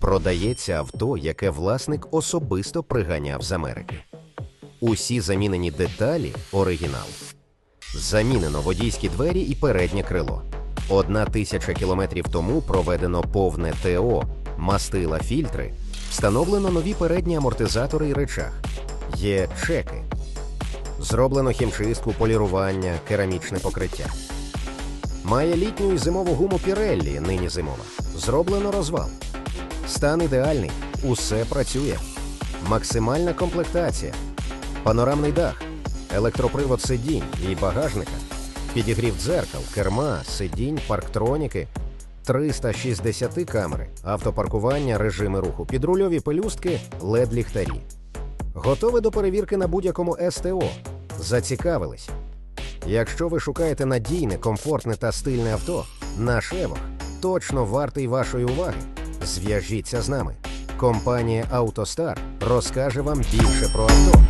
Продається авто, яке власник особисто приганяв з Америки. Усі замінені деталі оригінал. Замінено водійські двері і переднє крило. Одна тисяча кілометрів тому проведено повне ТО, мастила фільтри, встановлено нові передні амортизатори і речах. Є чеки. Зроблено хімчистку, полірування, керамічне покриття. Має літню і зимову гуму Pirelli, нині зимова. Зроблено розвал. Стан ідеальний, усе працює. Максимальна комплектація, панорамний дах, електропривод сидінь і багажника, підігрів дзеркал, керма, сидінь, парктроніки, 360 камери, автопаркування, режими руху, підрульові пелюстки, led ліхтарі. Готові до перевірки на будь-якому СТО. Зацікавились. Якщо ви шукаєте надійне, комфортне та стильне авто, наш Евох точно вартий вашої уваги. Зв'яжіться з нами. Компанія Автостар розкаже вам більше про авто.